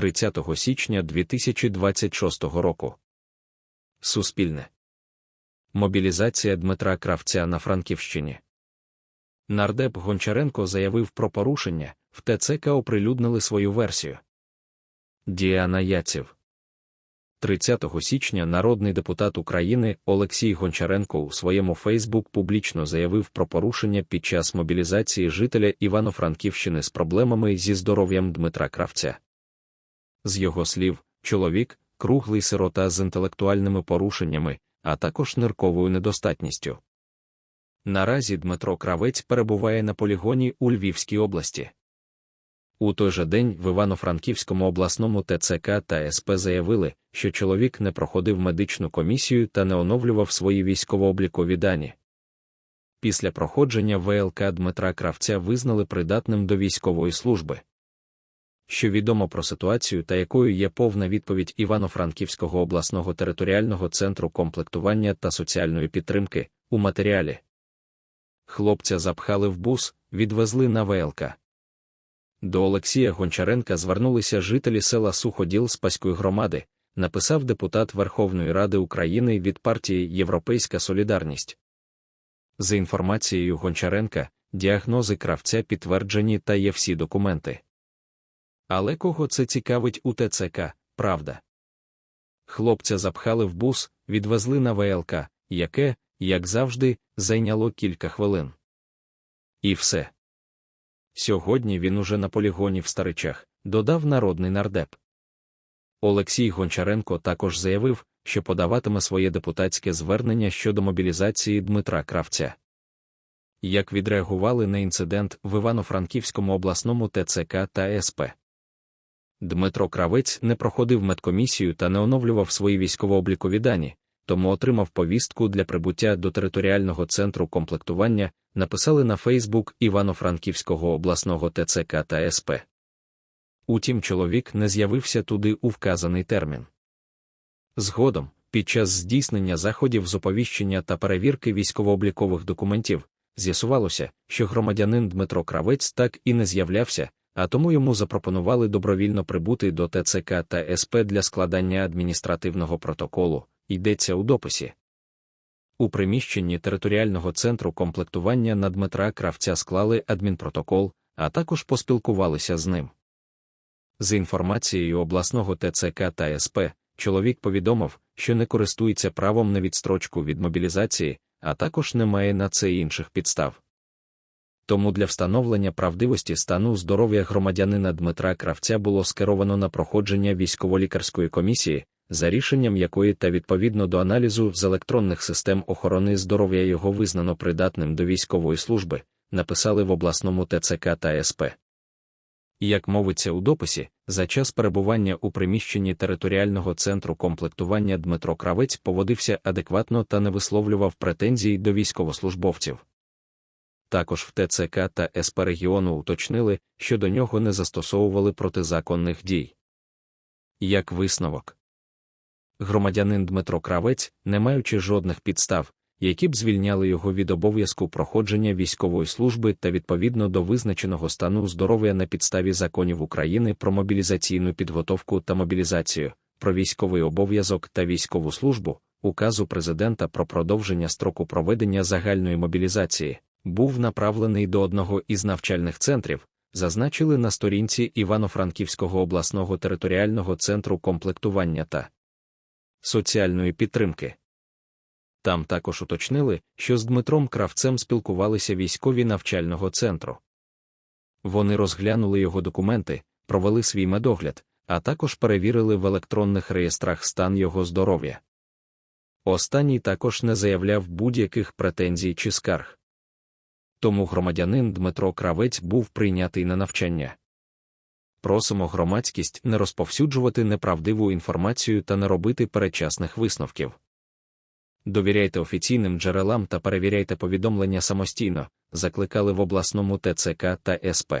30 січня 2026 року. Суспільне. Мобілізація Дмитра Кравця на Франківщині. Нардеп Гончаренко заявив про порушення, в ТЦК оприлюднили свою версію. Діана Яців 30 січня народний депутат України Олексій Гончаренко у своєму Фейсбук публічно заявив про порушення під час мобілізації жителя Івано-Франківщини з проблемами зі здоров'ям Дмитра Кравця. З його слів, чоловік круглий сирота з інтелектуальними порушеннями, а також нирковою недостатністю. Наразі Дмитро Кравець перебуває на полігоні у Львівській області. У той же день в Івано-Франківському обласному ТЦК та СП заявили, що чоловік не проходив медичну комісію та не оновлював свої військово-облікові дані. Після проходження ВЛК Дмитра Кравця визнали придатним до військової служби. Що відомо про ситуацію та якою є повна відповідь Івано-Франківського обласного територіального центру комплектування та соціальної підтримки у матеріалі. Хлопця запхали в бус, відвезли на ВЛК. До Олексія Гончаренка звернулися жителі села Суходіл Спаської громади, написав депутат Верховної Ради України від партії Європейська Солідарність. За інформацією Гончаренка, діагнози кравця підтверджені та є всі документи. Але кого це цікавить у ТЦК, правда? Хлопця запхали в бус, відвезли на ВЛК, яке, як завжди, зайняло кілька хвилин. І все. Сьогодні він уже на полігоні в Старичах, додав народний нардеп. Олексій Гончаренко також заявив, що подаватиме своє депутатське звернення щодо мобілізації Дмитра Кравця. Як відреагували на інцидент в Івано-Франківському обласному ТЦК та СП. Дмитро Кравець не проходив медкомісію та не оновлював свої військово-облікові дані, тому отримав повістку для прибуття до територіального центру комплектування, написали на Фейсбук Івано-Франківського обласного ТЦК та СП. Утім, чоловік не з'явився туди у вказаний термін. Згодом, під час здійснення заходів з оповіщення та перевірки військово-облікових документів, з'ясувалося, що громадянин Дмитро Кравець так і не з'являвся, а тому йому запропонували добровільно прибути до ТЦК та СП для складання адміністративного протоколу, йдеться у дописі. У приміщенні територіального центру комплектування на Дмитра Кравця склали адмінпротокол, а також поспілкувалися з ним. З інформацією обласного ТЦК та СП, чоловік повідомив, що не користується правом на відстрочку від мобілізації, а також не має на це інших підстав. Тому для встановлення правдивості стану здоров'я громадянина Дмитра Кравця було скеровано на проходження військово-лікарської комісії, за рішенням якої та відповідно до аналізу з електронних систем охорони здоров'я його визнано придатним до військової служби, написали в обласному ТЦК та СП. Як мовиться у дописі, за час перебування у приміщенні територіального центру комплектування Дмитро Кравець поводився адекватно та не висловлював претензій до військовослужбовців. Також в ТЦК та СП регіону уточнили, що до нього не застосовували протизаконних дій. Як висновок, громадянин Дмитро Кравець, не маючи жодних підстав, які б звільняли його від обов'язку проходження військової служби та відповідно до визначеного стану здоров'я на підставі законів України про мобілізаційну підготовку та мобілізацію, про військовий обов'язок та військову службу, указу президента про продовження строку проведення загальної мобілізації, був направлений до одного із навчальних центрів. Зазначили на сторінці Івано-Франківського обласного територіального центру комплектування та соціальної підтримки. Там також уточнили, що з Дмитром Кравцем спілкувалися військові навчального центру. Вони розглянули його документи, провели свій медогляд, а також перевірили в електронних реєстрах стан його здоров'я. Останній також не заявляв будь-яких претензій чи скарг. Тому громадянин Дмитро Кравець був прийнятий на навчання. Просимо громадськість не розповсюджувати неправдиву інформацію та не робити передчасних висновків. Довіряйте офіційним джерелам та перевіряйте повідомлення самостійно, закликали в обласному ТЦК та СП.